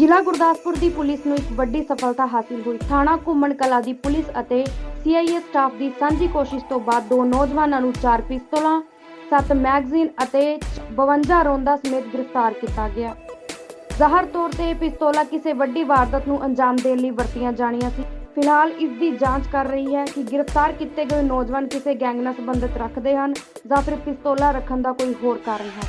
ਜ਼ਿਲ੍ਹਾ ਗੁਰਦਾਸਪੁਰ ਦੀ ਪੁਲਿਸ ਨੂੰ ਇੱਕ ਵੱਡੀ ਸਫਲਤਾ ਹਾਸਿਲ ਹੋਈ। ਥਾਣਾ ਘੁੰਮਣ ਕਲਾ ਦੀ ਪੁਲਿਸ ਅਤੇ ਸੀਆਈਏ ਸਟਾਫ ਦੀ ਸਾਂਝੀ ਕੋਸ਼ਿਸ਼ ਤੋਂ ਬਾਅਦ ਦੋ ਨੌਜਵਾਨਾਂ ਨੂੰ ਚਾਰ ਪਿਸਤੌਲਾਂ, ਸੱਤ ਮੈਗਜ਼ੀਨ ਅਤੇ 52 ਰੌਂਦਾ ਸਮੇਤ ਗ੍ਰਿਫਤਾਰ ਕੀਤਾ ਗਿਆ। ਜ਼ਾਹਰ ਤੌਰ ਤੇ ਇਹ ਪਿਸਤੌਲਾਂ ਕਿਸੇ ਵੱਡੀ ਵਾਰਦਾਤ ਨੂੰ ਅੰਜਾਮ ਦੇਣ ਲਈ ਵਰਤੀਆਂ ਜਾਣੀਆਂ ਸੀ। ਫਿਲਹਾਲ ਇਸ ਦੀ ਜਾਂਚ ਕਰ ਰਹੀ ਹੈ ਕਿ ਗ੍ਰਿਫਤਾਰ ਕੀਤੇ ਗਏ ਨੌਜਵਾਨ ਕਿਸੇ ਗੈਂਗ ਨਾਲ ਸੰਬੰਧਿਤ ਰੱਖਦੇ ਹਨ ਜਾਂ ਫਿਰ ਪਿਸਤੌਲਾਂ ਰੱਖਣ ਦਾ ਕੋਈ ਹੋਰ ਕਾਰਨ ਹੈ।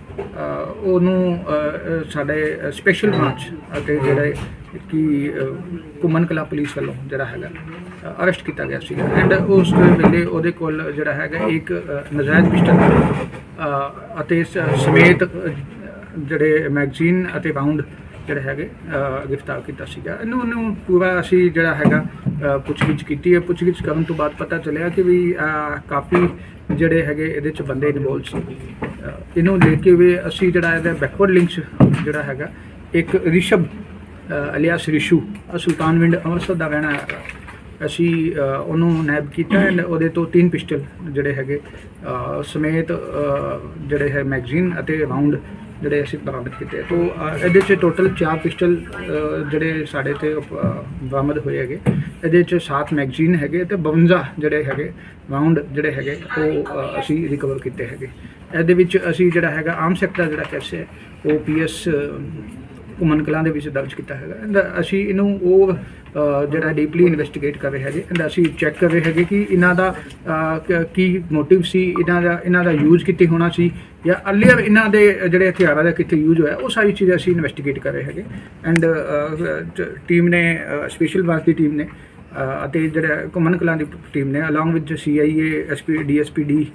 ਉਹਨੂੰ ਸਾਡੇ ਸਪੈਸ਼ਲ ਬ੍ਰਾਂਚ ਅਤੇ ਜਿਹੜੇ ਕਿ ਅ, ਘੁੰਮਣ ਕਲਾ ਪੁਲਿਸ ਵੱਲੋਂ ਜਿਹੜਾ ਹੈਗਾ ਅਰੈਸਟ ਕੀਤਾ ਗਿਆ ਸੀਗਾ। ਐਂਡ ਉਸ ਵੇਲੇ ਉਹਦੇ ਕੋਲ ਜਿਹੜਾ ਹੈਗਾ ਇੱਕ ਅ, ਨਜਾਇਜ਼ ਪਿਸਟਲ ਅਤੇ ਸਮੇਤ ਜਿਹੜੇ ਮੈਗਜ਼ੀਨ ਅਤੇ ਰਾਉਂਡ ਜਿਹੜੇ ਹੈਗੇ ਗ੍ਰਿਫਤਾਰ ਕੀਤਾ ਸੀਗਾ। ਇਹਨੂੰ ਉਹਨੂੰ ਪੂਰਾ ਅਸੀਂ ਜਿਹੜਾ ਹੈਗਾ ਪੁੱਛਗਿੱਛ ਕੀਤੀ ਹੈ। ਪੁੱਛਗਿੱਛ ਕਰਨ ਤੋਂ ਬਾਅਦ ਪਤਾ ਚੱਲਿਆ ਕਿ ਵੀ ਕਾਫੀ ਜਿਹੜੇ ਹੈਗੇ ਇਹਦੇ ਚ ਬੰਦੇ ਇਨਵੋਲਡ ਸੀ। ਇਹਨੂੰ ਲੈ ਕੇ ਵੀ ਅਸੀਂ ਜਿਹੜਾ ਇਹਦਾ ਬੈਕਵਰਡ ਲਿੰਕਸ ਜਿਹੜਾ ਹੈਗਾ ਇੱਕ ਰਿਸ਼ਬ ਅਲਿਆਸ ਰਿਸ਼ੂ ਅ, ਸੁਲਤਾਨਵਿੰਡ ਅੰਮ੍ਰਿਤਸਰ ਦਾ ਰਹਿਣਾ ਹੈਗਾ। ਅਸੀਂ ਉਹਨੂੰ ਨੈਬ ਕੀਤਾ ਐਂਡ ਉਹਦੇ ਤੋਂ ਤਿੰਨ ਪਿਸਟਲ ਜਿਹੜੇ ਹੈਗੇ ਸਮੇਤ ਜਿਹੜੇ ਹੈ ਮੈਗਜ਼ੀਨ ਅਤੇ ਰਾਉਂਡ ਜਿਹੜੇ ਅਸੀਂ ਬਰਾਮਦ ਕੀਤੇ ਤੋਂ ਅ, ਇਹਦੇ 'ਚ ਟੋਟਲ 4 ਪਿਸਟਲ ਅ, ਜਿਹੜੇ ਸਾਡੇ ਤੇ ਅ, ਬਰਾਮਦ ਹੋਏ ਹੈਗੇ। ਇਹਦੇ 'ਚ 7 ਮੈਗਜ਼ੀਨ ਹੈਗੇ ਤੇ 52 ਜਿਹੜੇ ਹੈਗੇ ਰਾਉਂਡ ਜਿਹੜੇ ਹੈਗੇ ਉਹ ਅ, ਅਸੀਂ ਰਿਕਵਰ ਕੀਤੇ ਹੈਗੇ। ਇਹਦੇ ਵਿੱਚ ਅਸੀਂ ਜਿਹੜਾ ਹੈਗਾ ਆਮ ਸੈਕਟਰ ਜਿਹੜਾ ਕੈਸੇ ਹੈ ਉਹ ਪੀਐਸ ਘੁੰਮਣ ਕਲਾਂ ਦੇ ਵਿੱਚ ਦਰਜ ਕੀਤਾ ਹੈਗਾ। ਐਂਡ ਅਸੀਂ ਇਹਨੂੰ ਉਹ ਜਿਹੜਾ ਡੀਪਲੀ ਇਨਵੈਸਟੀਗੇਟ ਕਰ ਰਹੇ ਹੈਗੇ। ਐਂਡ ਅਸੀਂ ਚੈੱਕ ਕਰ ਰਹੇ ਹੈਗੇ ਕਿ ਇਹਨਾਂ ਦਾ ਅ, ਕੀ ਮੋਟਿਵ ਸੀ ਇਹਨਾਂ ਦਾ ਇਹਨਾਂ ਦਾ ਯੂਜ਼ ਕਿੱਥੇ ਹੋਣਾ ਸੀ ਜਾਂ ਅਰਲੀਅਰ ਇਹਨਾਂ ਦੇ ਜਿਹੜੇ ਹਥਿਆਰਾਂ ਦਾ ਕਿੱਥੇ ਯੂਜ਼ ਹੋਇਆ ਉਹ ਸਾਰੀ ਚੀਜ਼ਾਂ ਅਸੀਂ ਇਨਵੈਸਟੀਗੇਟ ਕਰ ਰਹੇ ਹੈਗੇ। ਐਂਡ ਟੀਮ ਨੇ ਸਪੈਸ਼ਲ ਵਾਸ ਦੀ ਟੀਮ ਨੇ ਅਤੇ ਜਿਹੜਾ ਘੁੰਮਣ ਕਲਾਂ ਦੀ ਟੀਮ ਨੇ along with CIA SP DSPD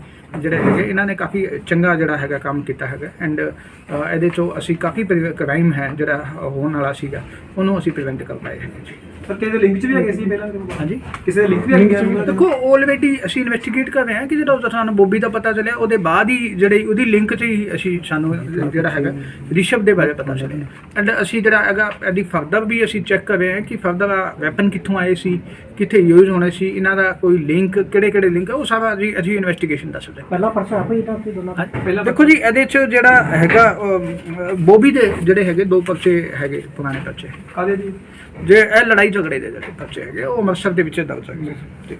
ਜਿਹੜੇ ਹੈਗੇ, ਇਹਨਾਂ ਨੇ ਕਾਫੀ ਚੰਗਾ ਜਿਹੜਾ ਹੈਗਾ ਕੰਮ ਕੀਤਾ ਹੈਗਾ। ਐਂਡ ਇਹਦੇ ਚੋਂ ਅਸੀਂ ਕਾਫੀ ਕ੍ਰਾਈਮ ਹੈ ਜਿਹੜਾ ਹੋਣ ਵਾਲਾ ਸੀਗਾ, ਉਹਨੂੰ ਅਸੀਂ ਪ੍ਰੀਵੈਂਟ ਕਰ ਪਾਏ ਹੈਗੇ ਜੀ। ਸਰ ਕਿਸੇ ਦੇ ਲਿੰਕ ਚ ਵੀ ਹੈਗੇ ਸੀ ਪਹਿਲਾਂ? ਹਾਂਜੀ। ਕਿਸੇ ਦੇ ਲਿੰਕ ਵੀ ਹੈਗੇ ਦੇਖੋ ਆਲਰੇਡੀ ਅਸੀਂ ਇਨਵੈਸਟੀਗੇਟ ਕਰ ਰਹੇ ਹਾਂ ਕਿ ਜਿਹੜਾ ਸਾਨੂੰ ਬੋਬੀ ਦਾ ਪਤਾ ਚੱਲਿਆ ਉਹਦੇ ਬਾਅਦ ਹੀ ਜਿਹੜੇ ਉਹਦੀ ਲਿੰਕ 'ਚ ਹੀ ਅਸੀਂ ਸਾਨੂੰ ਜਿਹੜਾ ਹੈਗਾ ਰਿਸ਼ਵ ਦੇ ਬਾਰੇ ਪਤਾ ਚੱਲਿਆ। ਐਂਡ ਅਸੀਂ ਜਿਹੜਾ ਹੈਗਾ ਇਹਦੀ ਫਰਦਰ ਵੀ ਅਸੀਂ ਚੈੱਕ ਕਰ ਰਹੇ ਹਾਂ ਕਿ ਫਰਦਰ ਵੈਪਨ ਕਿੱਥੋਂ ਆਏ ਸੀ ਕਿੱਥੇ ਯੂਜ਼ ਹੋਣੇ ਸੀ ਇਹਨਾਂ ਦਾ ਕੋਈ ਲਿੰਕ ਕਿਹੜੇ ਕਿਹੜੇ ਲਿੰਕ ਉਹ ਸਾਰਾ ਜੀ ਅਸੀਂ ਇਨਵੈਸਟੀਗੇਸ਼ਨ ਦੱਸ ਰਹੇ ਪਹਿਲਾ ਪਰਚਾ ਆਪੇ ਇਹਨਾਂ ਤੇ ਦੋਨਾਂ ਹਾਂ। ਪਹਿਲਾਂ ਦੇਖੋ ਜੀ ਇਹਦੇ 'ਚ ਜਿਹੜਾ ਹੈਗਾ ਬੋਬੀ ਦੇ ਜਿਹੜੇ ਹੈਗੇ ਦੋ ਪਰਚੇ ਹੈਗੇ ਪੁਰਾਣੇ ਪਰਚੇ। ਕਾਦੇ ਜੀ? ਜੇ ਇਹ ਲੜਾਈ ਝਗੜੇ ਦੇ ਜਿਹੜੇ ਪਰਚੇ ਹੈਗੇ ਉਹ ਅੰਮ੍ਰਿਤਸਰ ਦੇ ਵਿੱਚ ਦਰਜ ਹੈਗੇ ਜੀ